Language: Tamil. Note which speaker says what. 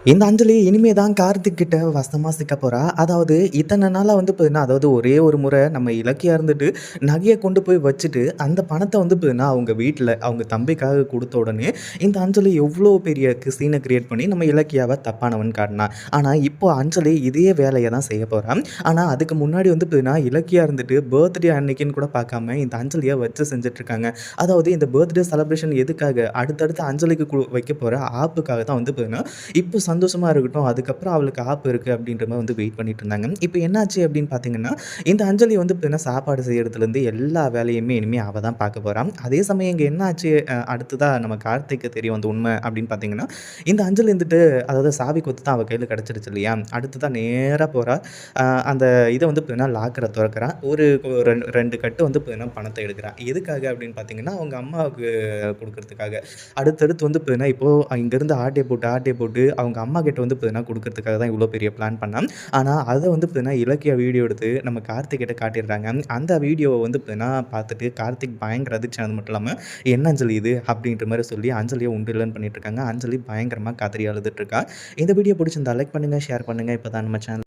Speaker 1: இந்த அஞ்சலி இனிமே தான் கார்த்திக் கிட்ட வசமாக சிக்க போகிறா அதாவது இத்தனை நாளாக வந்து பார்த்தீங்கன்னா, அதாவது ஒரே ஒரு முறை நம்ம இலக்கியாக இருந்துட்டு நகையை கொண்டு போய் வச்சுட்டு, அந்த பணத்தை வந்து பார்த்தீங்கன்னா, அவங்க வீட்டில் அவங்க தம்பிக்காக கொடுத்த உடனே, இந்த அஞ்சலி எவ்வளோ பெரிய சீனை கிரியேட் பண்ணி நம்ம இலக்கியாவை தப்பானவன் காட்டினா. ஆனால் இப்போ அஞ்சலி இதே வேலையை தான் செய்ய போகிறான் ஆனால் அதுக்கு முன்னாடி வந்து பார்த்தீங்கன்னா, இலக்கியாக இருந்துட்டு பர்த்டே அன்னைக்குன்னு கூட பார்க்காம இந்த அஞ்சலியை வச்சு செஞ்சிட்ருக்காங்க. அதாவது இந்த பர்த்டே செலப்ரேஷன் எதுக்காக? அடுத்தடுத்து அஞ்சலிக்கு கு வைக்க போகிற ஆப்புக்காக தான் வந்து பார்த்தீங்கன்னா, இப்போ சந்தோஷமாக இருக்கட்டும். அதுக்கப்புறம் அவளுக்கு ஆப்பு இருக்குது அப்படின்ற மாதிரி வந்து வெயிட் பண்ணிட்டு இருந்தாங்க. இப்போ என்னாச்சு அப்படின்னு பார்த்தீங்கன்னா, இந்த அஞ்சலி வந்து பார்த்தீங்கன்னா, சாப்பாடு செய்கிறதுலேருந்து எல்லா வேலையுமே இனிமேல் அவள் தான் பார்க்க போகிறான் அதே சமயம் இங்கே என்னாச்சு அடுத்ததாக நம்ம கார்த்திக்கு தெரிய வந்த உண்மை அப்படின்னு பார்த்தீங்கன்னா, இந்த அஞ்சலி இருந்துட்டு அதாவது சாவி கொத்து தான் அவள் கையில் கிடச்சிருச்சு இல்லையா? அடுத்ததா நேராக போகிறா அந்த இதை வந்து பார்த்தீங்கன்னா, லாக்கரை திறக்கிறான் ஒரு ரெண்டு ரெண்டு கட்டு வந்து பார்த்தீங்கன்னா, பணத்தை எடுக்கிறான் எதுக்காக அப்படின்னு பார்த்தீங்கன்னா, அவங்க அம்மாவுக்கு கொடுக்கறதுக்காக அடுத்தடுத்து வந்து பார்த்தீங்கன்னா, இப்போது இங்கேருந்து ஆட்டைய போட்டு, ஆட்டைய போட்டு அவங்க அம்மா கிட்ட வந்து பார்த்தீங்கன்னா, கொடுக்கறதுக்காக தான் இவ்வளோ பெரிய பிளான் பண்ணா. ஆனால் அதை வந்து பார்த்தீங்கன்னா, இலக்கிய வீடியோ எடுத்து நம்ம கார்த்திக் கிட்ட காட்டிடுறாங்க. அந்த வீடியோவை வந்து பார்த்தீங்கன்னா, பார்த்துட்டு கார்த்திக் பயங்கர அதிர்ச்சி மட்டும் இல்லாமல் "என்ன அஞ்சலி இது?" அப்படின்ற மாதிரி சொல்லி அஞ்சலியை உண்டு இல்லைன்னு பண்ணிட்டு இருக்காங்க அஞ்சலி பயங்கரமாக கதறி அழுதுட்டுருக்கா. இந்த வீடியோ பிடிச்சிருந்தா லைக் பண்ணுங்க, ஷேர் பண்ணுங்க. இப்போ தான் நம்ம சேனல்